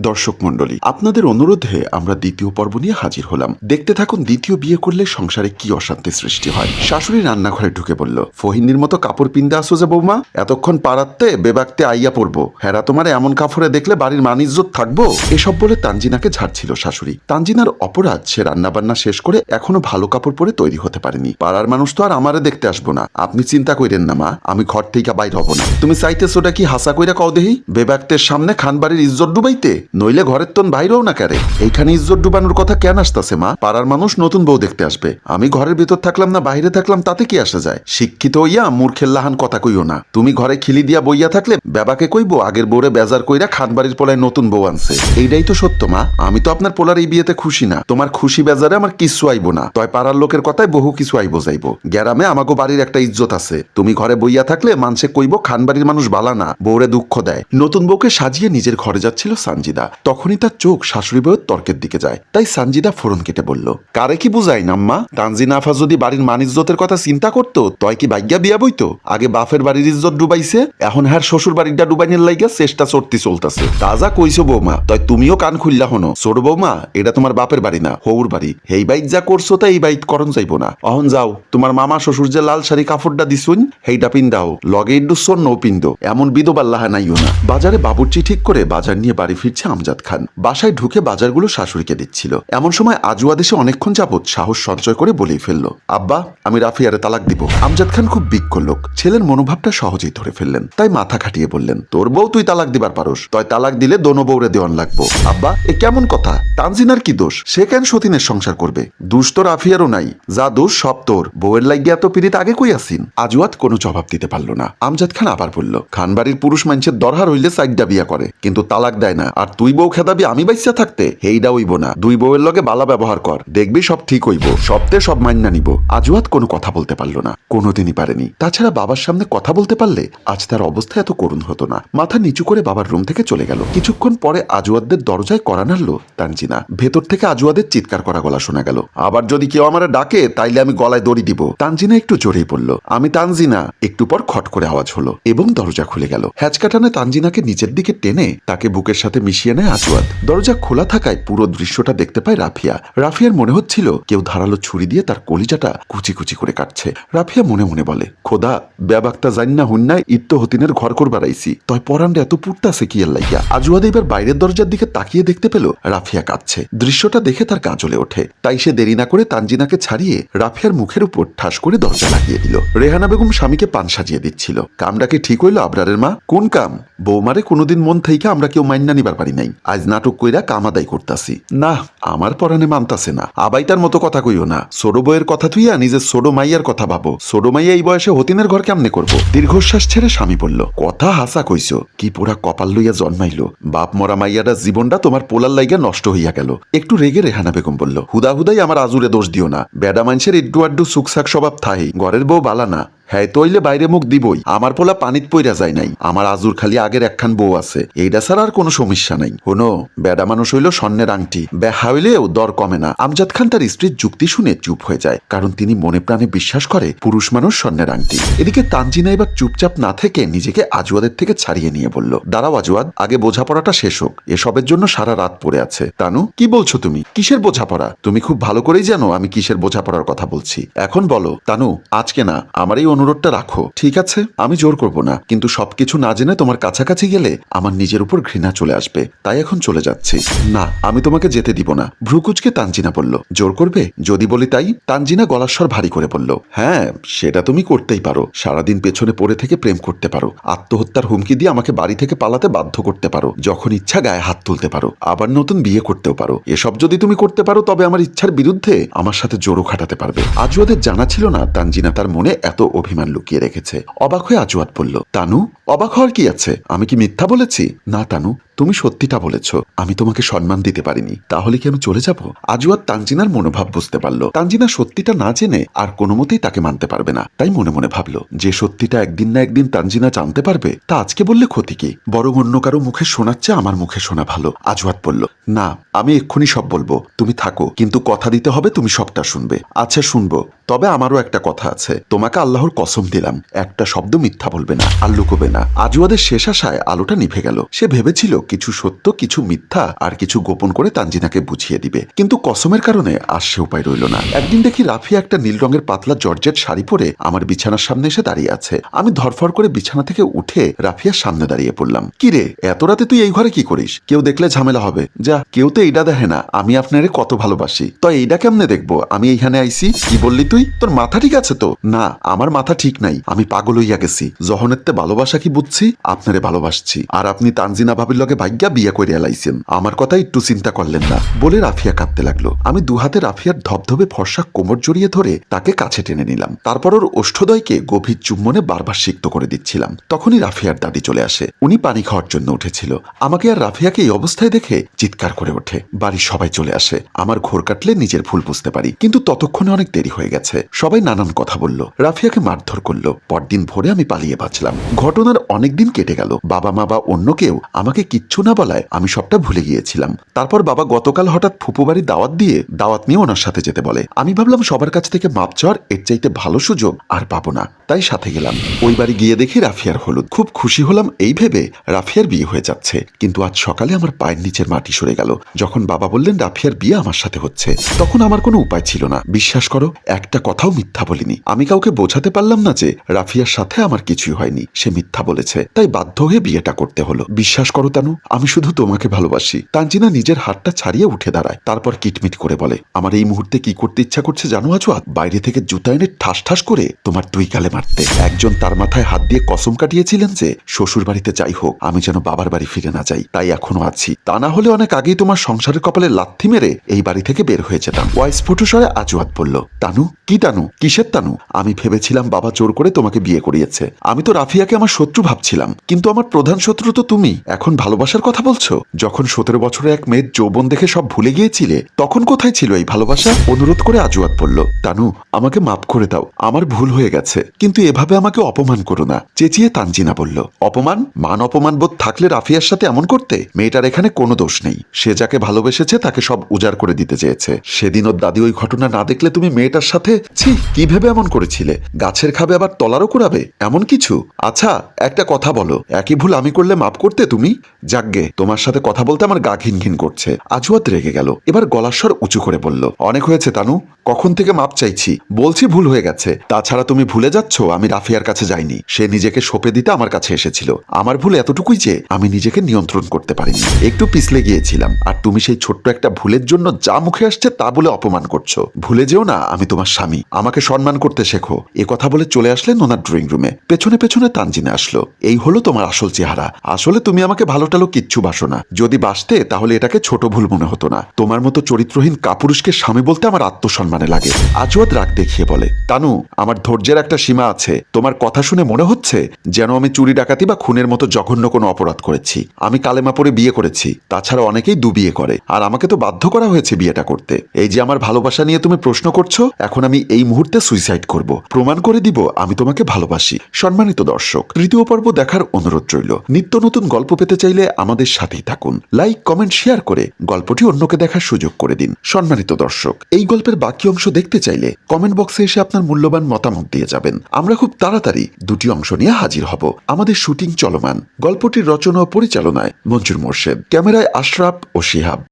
দর্শক মণ্ডলী, আপনাদের অনুরোধে আমরা দ্বিতীয় পর্ব নিয়ে হাজির হলাম। দেখতে থাকুন দ্বিতীয় বিয়ে করলে সংসারে কি অশান্তি সৃষ্টি হয়। শাশুড়ি রান্নাঘরে ঢুকে বলল, ফহিনীর মতো কাপড় পিন্দা আসো যে বৌমা, এতক্ষণ পাড়াতে বেবাকতে আইয়া পড়ব। হেরা তোমার এমন কাপড়ে দেখলে বাড়ির মান ইজ্জত থাকব? এসব বলে তানজিনাকে ঝাড়ছিল শাশুড়ি। তানজিনার অপরাধ সে রান্নাবান্না শেষ করে এখনও ভালো কাপড় পরে তৈরি হতে পারেনি। পাড়ার মানুষ তো আর আমারে দেখতে আসব না। আপনি চিন্তা কইরেন না, মা। আমি ঘর থেকে বাইর হব না। তুমি চাইতেছোটা কি হাসা কইরা কও দেহি? বেবাক্তের সামনে খানবাড়ির ইজ্জত ডুবাইতে নইলে ঘরের তন বাইরেও না কারে এইখানে ইজ্জত ডুবানোর কথা কেন আসতাছে, মা? পাড়ার মানুষ নতুন বউ দেখতে আসবে। আমি ঘরের ভিতর থাকলাম না, বাইরে থাকলাম, তাতে কি আসা যায়? শিক্ষিত হইয়া মূর্খের লাহান কথা কইও না। তুমি ঘরে খিলি দিয়া বইয়া থাকলে বেবাকে কইবো, আগের বউরে বেজার কইরা খানবাড়ির পোলায় নতুন বউ আনছে। এইটাই তো সত্য, মা। আমি তো আপনার পোলার এই বিয়েতে খুশি না। তোমার খুশি বেজারে আমার কিছু আইবো না। তয় পাড়ার লোকের কথায় বহু কিছু আইবো যাইবো। গ্যারামে আমাগো বাড়ির একটা ইজ্জত আছে। তুমি ঘরে বইয়া থাকলে মানসে কইবো, খানবাড়ির মানুষ বালা না, বউরে দুঃখ দেয়। নতুন বউকে সাজিয়ে নিজের ঘরে যাচ্ছিল সানজিদা। তখনই তার চোখ শাশুড়ি বউয়ের তর্কের দিকে যায়। তাই সানজিদা ফোরন কেটে বলল, কারে কি বুঝাই নাম্মা? তানজিনা আফা যদি বাড়ির মান ইজ্জতের কথা চিন্তা করতো, তয় কি বাইজ্ঞা বিয়া বইতো? আগে বাফের বাড়ির ইজ্জত ডুবাইছে, এখন হ্যার শ্বশুর বাড়িটা ডুবাইনের লাইগা চেষ্টা চড়তি চলতেছে। তাজা কইছো বৌমা, তয় তুমিও কান খুললা হনো। ছোট বৌমা, এটা তোমার বাপের বাড়ি না হৌর বাড়ি। হেই বাইক যা করছ তা এই বাইক করণ যাইবো না। অহন যাও, তোমার মামা শ্বশুর যে লাল শাড়ি কাপড়টা দিছুন, হেইটা পিন্দাও লগে ইড্ডু স্বর্ণ পিন্দ এমন বিদোবাল্লাহা নাইও না। বাজারে বাবুর্চি ঠিক করে বাজার নিয়ে বাড়ি ফিরছে আমজাদ খান। বাসায় ঢুকে বাজারগুলো শাশুড়িকে দিচ্ছিল। এমন সময় আজুয়া দেশে অনেকক্ষণ যাবৎ সাহস সঞ্চয় করে বলেই ফেলল, আব্বা, আমি রাফিয়ারে তালাক দিব। আমজাদ খান খুব বিজ্ঞ লোক। ছেলের মনোভাবটা সহজেই ধরে ফেললেন। তাই মাথা খাটিয়ে বললেন, তোর বউ তুই তালাক দিবার পারোস, তয় তালাক দিলে দোনো বউরে দেওয়ান লাগবো। আব্বা, এ কেমন কথা? তানজিনার কি দোষ? সে কেন সতীনের সংসার করবে? দুষ তো রাফিয়ারও নাই। যা দোষ সব তোর। বউয়ের লাগিয়া তো পিড়িত আগে কই আসিন আজুয়াত কোনো জবাব দিতে পারল না। আমজাদ খান আবার বলল, খানবাড়ির পুরুষ মানুষের দরহার হইলে সাইডটা বিয়া করে, কিন্তু তালাক দেয় না, আর তুই বউ খেদাবি আমি বাইসা থাকতে। হেইডা হইব না। দুই বউয়ের লগে বালা ব্যবহার কর। দেখবি সব ঠিক হইব। সবতে সব মান্না নিব। আজুয়াত কোনো কথা বলতে পারল না। কোনোদিনই পারেনি। তাছাড়া বাবার সামনে কথা বলতে পারলে আজ তার অবস্থা এত করুণ হতো না। মাথা নিচু করে বাবার রুম থেকে চলে গেল। কিছুক্ষণ পরে আজুয়াদের দরজায় করা নাড়লো তানজিনা ভেতর থেকে আজুয়াদের চিৎকার করা গলা শোনা গেল। আবার যদি কেউ আমার ডাকে, তাইলে আমি গলায় দড়ি দিব। তানজিনা একটু জোরেই পড়ল আমি তানজিনা একটু পর খট করে আওয়াজ হলো এবং দরজা খুলে গেল। হ্যাচকাটানে তানজিনাকে নিচের দিকে টেনে তাকে বুকের সাথে মিশিয়ে নেয় আজওয়াদ দরজা খোলা থাকায় পুরো দৃশ্যটা দেখতে পায় রাফিয়া। রাফিয়ার মনে হচ্ছিল কেউ ধারালো ছুরি দিয়ে তার কলিজাটা কুচি কুচি করে কাটছে। রাফিয়া মনে মনে বলে, খোদা, ব্যাবাকটা জান্না হুন্নায় ইত্ত হতিনের ঘর করবার আইসি তয় পরান্ডে এত পুটতাছে কি লাইয়া আজুয়াদ এবার বাইরের দরজার দিকে তাকিয়ে দেখতে পেল, রাফিয়া কাঁদছে। দৃশ্যটা দেখে তার জ্বলে ওঠে। তাই সে দেরি না করে তানজিনাকে ছাড়িয়ে রাফিয়ার মুখের উপর ঠাস করে দরজা লাগিয়ে দিল। রেহানা বেগম স্বামীকে পান সাজিয়ে দিচ্ছিল। কামটা কি ঠিক হইল আবরারের মা? কোন কাম? বৌমারে কোনোদিন মন থেকে আমরা কেউ মাইন্না নিবার পারি নাই। আজ নাটক কইরা কাম আদায় করতাছি। না, আমার পরাণে মানতাছে না। আবাইটার মতো কথা কইও না। ছোট বইয়ের কথা তুইয়া নিজের ছোট মাইয়ার কথা ভাবো। ছোট মাইয়া এই বয়সে হতিনের ঘর কেমনে করব? দীর্ঘশ্বাস ছেড়ে স্বামী বলল, কথা হাসা কইছো। কি পোড়া কপাল লইয়া জন্মাইলো। বাপ মরা মাইয়াটা জীবনটা তোমার পোলার লাইগা নষ্ট হইয়া গেল। একটু রেগে রেহানা বেগম বলল হুদা হুদাই আমার আজুরে দোষ দিও না। বেডা মানুষের একটু আড্ডু সুকসাক স্বভাব থাই ঘরের বউ বালা না। হ্যাঁ তইলে বাইরে মুখ দিবই। আমার পোলা পানিত পইরা যায় নাই। আমার আজুর খালি আগের একখান বউ আছে। এইটা ছাড়া আর কোনো সমস্যা নাই। হনো, বেডা মানুষ হইল স্বর্ণের আংটি। বেহা হইলেও দর কমে না। আমজাদ খান তার স্ত্রীর যুক্তি শুনে চুপ হয়ে যায়। কারণ তিনি মনে প্রাণে বিশ্বাস করে পুরুষ মানুষ স্বর্ণের আংটি। এদিকে তানজিনা এবার চুপচাপ না থেকে নিজেকে আজুয়াদের থেকে ছাড়িয়ে নিয়ে বলল, দাঁড়াও আজুয়াদ, আগে বোঝাপড়াটা শেষ হোক। এসবের জন্য সারা রাত পড়ে আছে। তানু, কি বলছো তুমি? কিসের বোঝাপড়া? তুমি খুব ভালো করেই জানো আমি কিসের বোঝাপড়ার কথা বলছি। এখন বলো, তানু, আজকে না, আমার এই অনুরোধটা রাখো, ঠিক আছে? আমি জোর করব না, কিন্তু সবকিছু না জেনে তোমার কাছাকাছি গেলে আমার নিজের উপর ঘৃণা চলে আসবে। তাই এখন চলে যাচ্ছি। না, আমি তোমাকে যেতে দিব না। ভ্রুকুচকে তানজিনা বলল, জোর করবে? যদি বলি তাই? তানজিনা গলার স্বর ভারী করে বলল হ্যাঁ সেটা তুমি করতেই পারো। সারাদিন পেছনে পড়ে থেকে প্রেম করতে পারো। আত্মহত্যার হুমকি দিয়ে আমাকে বাড়ি থেকে পালাতে বাধ্য করতে পারো। যখন ইচ্ছা গায়ে হাত তুলতে পারো। আবার নতুন বিয়ে করতেও পারো। এসব যদি তুমি করতে পারো, তবে আমার ইচ্ছার বিরুদ্ধে আমার সাথে জোরও খাটাতে পারবে। আজ ওদের জানা ছিল না তানজিনা তার মনে এত অভিমান লুকিয়ে রেখেছে। অবাক হয়ে আজুয়াত বলল, তানু, অবাক হওয়ার কি আছে? আমি কি মিথ্যা বলেছি? না, তানু তুমি সত্যিটা বলেছ। আমি তোমাকে সম্মান দিতে পারিনি। তাহলে কি আমি চলে যাব? আজুয়াত তানজিনার মনোভাব বুঝতে পারল। তানজিনা সত্যিটা না জেনে আর কোনো মতেই তাকে মানতে পারবে না। তাই মনে মনে ভাবলো, যে সত্যিটা একদিন না একদিন তানজিনা জানতে পারবে, তা আজকে বললে ক্ষতি কি? বরং অন্য কারও মুখে শোনাচ্ছে আমার মুখে শোনা ভালো আজওয়াত বলল। না, আমি এক্ষুনি সব বলব। তুমি থাকো, কিন্তু কথা দিতে হবে, তুমি সবটা শুনবে। আচ্ছা শুনব। তবে আমারও একটা কথা আছে। তোমাকে আল্লাহর কসম দিলাম, একটা শব্দ মিথ্যা বলবে না, আর লুকোবে না। আজুয়াদের শেষ আশায় আলোটা নিভে গেল। সে ভেবেছিল কিছু সত্য, কিছু মিথ্যা আর কিছু গোপন করে তানজিনাকে বুঝিয়ে দিবে। কিন্তু কসমের কারণে আর সে উপায় রইল না। একদিন দেখি রাফিয়া একটা নীল রঙের পাতলা জর্জেট শাড়ি পরে আমার বিছানার সামনে এসে দাঁড়িয়ে আছে। আমি ধরফর করে বিছানা থেকে উঠে রাফিয়ার সামনে দাঁড়িয়ে পড়লাম। কি রে, এত রাতে তুই এই ঘরে কি করিস? কেউ দেখলে ঝামেলা হবে। যা, কেউ তো এইটা দেখে না। আমি আপনারে কত ভালোবাসি। তো এইটা কেমনে দেখব? আমি এইখানে আইছি কি বললি তুই? তোর মাথা ঠিক আছে তো? না, আমার মাথা ঠিক নাই। আমি পাগল হইয়া গেছি। জহনেরতে ভালোবাসা কি বুঝছি? আপনারে ভালোবাসছি। আর আপনি তানজিনা ভাবির লগে ভাগ্যা বিয়ে করে এলাইছেন। আমার কথা একটু চিন্তা করলেন না, বলে রাফিয়া কাঁদতে লাগল। আমি দুহাতে রাফিয়ার ধবধবে ফর্সা কোমর জড়িয়ে ধরে তাকে কাছে টেনে নিলাম। তারপর ওর ওষ্ঠদয়কে গভীর চুম্বনে বারবার সিক্ত করে দিচ্ছিলাম। তখনই রাফিয়ার দাদি চলে আসে। উনি পানি খাওয়ার জন্য উঠেছিল। আমাকে আর রাফিয়াকে এই অবস্থায় দেখে চিৎকার করে ওঠে। বাড়ির সবাই চলে আসে। আমার ঘোর কাটলে নিজের ভুল বুঝতে পারি। কিন্তু ততক্ষণে অনেক দেরি হয়ে গেছে। সবাই নানান কথা বলল। রাফিয়াকে মারধর করল। পরদিন ভোরে আমি পালিয়ে বাঁচলাম। ঘটনার অনেকদিন কেটে গেল। বাবা মা বা অন্য কেউ আমাকে কিচ্ছু না বলায় আমি সবটা ভুলে গিয়েছিলাম। তারপর বাবা গতকাল হঠাৎ ফুপু বাড়ি দাওয়াত দিয়ে দাওয়াত নিয়ে ওনার সাথে যেতে বলে। আমি ভাবলাম সবার কাছ থেকে মাপ চাওয়ার এর চাইতে ভালো সুযোগ আর পাবো না। তাই সাথে গেলাম। ওই বাড়ি গিয়ে দেখি রাফিয়ার হলুদ। খুব খুশি হলাম এই ভেবে রাফিয়ার বিয়ে হয়ে যাচ্ছে। কিন্তু আজ সকালে আমার পায়ের নিচের মাটি সরে গেল। যখন বাবা বললেন রাফিয়ার বিয়ে আমার সাথে হচ্ছে, তখন আমার কোনো উপায় ছিল না। বিশ্বাস করো, একটা কথাও মিথ্যা বলিনি। আমি কাউকে বোঝাতে পারলাম না যে রাফিয়ার সাথে আমার কিছুই হয়নি। সে মিথ্যা বলেছে। তাই বাধ্য হয়ে বিয়েটা করতে হলো। বিশ্বাস করো, তানু আমি শুধু তোমাকে ভালোবাসি। তানজিনা নিজের হাতটা ছাড়িয়ে উঠে দাঁড়ায়। তারপর কিটমিট করে বলে, আমার এই মুহূর্তে কি করতে ইচ্ছা করছে জানো আজওয়াত বাইরে থেকে জুতা এনে ঠাস ঠাস করে তোমার দুই গালে মারতে। একজন তার মাথায় হাত দিয়ে কসম কাটিয়েছিলেন যে শ্বশুর বাড়িতে যাই হোক, আমি যেন বাবার বাড়ি ফিরে না যাই, তাই এখনও আছি। তা না হলে অনেক আগেই তোমার সংসারের কপালে লাথি মেরে এই বাড়ি থেকে বের হয়ে যেতাম। ওয়াইস স্ফুটস্বরে আজওয়াত বলল, তানু, কি তানু? কিসের তানু? আমি ভেবেছিলাম বাবা জোর করে তোমাকে বিয়ে করিয়েছে। আমি তো রাফিয়াকে আমার শত্রু ভাবছিলাম, কিন্তু আমার প্রধান শত্রু তো তুমি। এখন ভালোবাসার কথা বলছো? যখন সতেরো বছরে এক মেয়ের যৌবন দেখে সব ভুলে গিয়েছিলে, তখন কোথায় ছিল এই ভালোবাসা? অনুরোধ করে আজুয়াত বলল, তানু, আমাকে মাফ করে দাও, আমার ভুল হয়ে গেছে। কিন্তু এভাবে আমাকে অপমান করো না। চেঁচিয়ে তানজিনা বলল, অপমান? মান অপমান বোধ থাকলে রাফিয়ার সাথে এমন করতে? মেয়েটার এখানে কোনো দোষ নেই। সে যাকে ভালোবেসেছে তাকে সব উজাড় করে দিতে চেয়েছে। সেদিন ওর দাদি ওই ঘটনা না দেখলে তুমি মেয়েটার সাথে, ছি কি ভেবে এমন করেছিলে? গাছের খাবে আবার তলারও করাবে এমন কিছু? আচ্ছা একটা কথা বলো, একই ভুল আমি করলে মাপ করতে তুমি? যাগ্গে, তোমার সাথে কথা বলতে আমার গা ঘিন ঘিন করছে। আজুয়াত রেগে গেল। এবার গলার স্বর উঁচু করে বলল, অনেক হয়েছে, তানু। কখন থেকে মাপ চাইছি? বলছি ভুল হয়ে গেছে। তাছাড়া তুমি ভুলে যাচ্ছ, আমি রাফিয়ার কাছে যাইনি। সে নিজেকে সঁপে দিতে আমার কাছে এসেছিল। আমার ভুল এতটুকুই যে, আমি নিজেকে নিয়ন্ত্রণ করতে পারিনি। একটু পিছলে গিয়েছিলাম, আর তুমি সেই ছোট্ট একটা ভুলের জন্য যা মুখে আসছে তা বলে অপমান করছ। ভুলে যেও না, আমি তোমার স্বামী। আমাকে সম্মান করতে শেখো। এ কথা বলে চলে আসলেন ওনার ড্রয়িং রুমে। পেছনে পেছনে তানজিনে আসলো। এই হলো তোমার আসল চেহারা। আসলে তুমি আমাকে ভালো টালো কিচ্ছু বাসো না। যদি বাসতে, তাহলে এটাকে ছোট ভুল মনে হতো না। তোমার মতো চরিত্রহীন কাপুরুষকে স্বামী বলতে আমার আত্মসম্মানে লাগে। আজওয়াদ রাগ দেখিয়ে বলে, তানু, আমার ধৈর্যের একটা সীমা আছে। তোমার কথা শুনে মনে হচ্ছে যেন আমি চুরি ডাকাতি বা খুনের মতো জঘন্য কোনো অপরাধ করেছি। আমি কালেমা পরে বিয়ে করেছি। তাছাড়া অনেকেই দু বিয়ে করে। আর আমাকে তো বাধ্য করা হয়েছে বিয়েটা করতে। এই যে আমার ভালোবাসা নিয়ে তুমি প্রশ্ন করছ, এখন আমি এই মুহূর্তে সুইসাইড করব। প্রমাণ করে দিব, আমি তোমাকে ভালোবাসি। সম্মানিত দর্শক, তৃতীয় পর্ব দেখার অনুরোধ রইল। নিত্য নতুন গল্প পেতে চাইলে আমাদের সাথেই থাকুন। লাইক কমেন্ট শেয়ার করে গল্পটি অন্যকে দেখার সুযোগ করে দিন। সম্মানিত দর্শক, এই গল্পের বাকি অংশ দেখতে চাইলে কমেন্ট বক্সে এসে আপনার মূল্যবান মতামত দিয়ে যাবেন। আমরা খুব তাড়াতাড়ি দুটি অংশ নিয়ে হাজির হব। আমাদের শুটিং চলমান। গল্পটির রচনা ও পরিচালনায় মঞ্জুর মোর্শেদ। ক্যামেরায় আশরাফ ও শিহাব।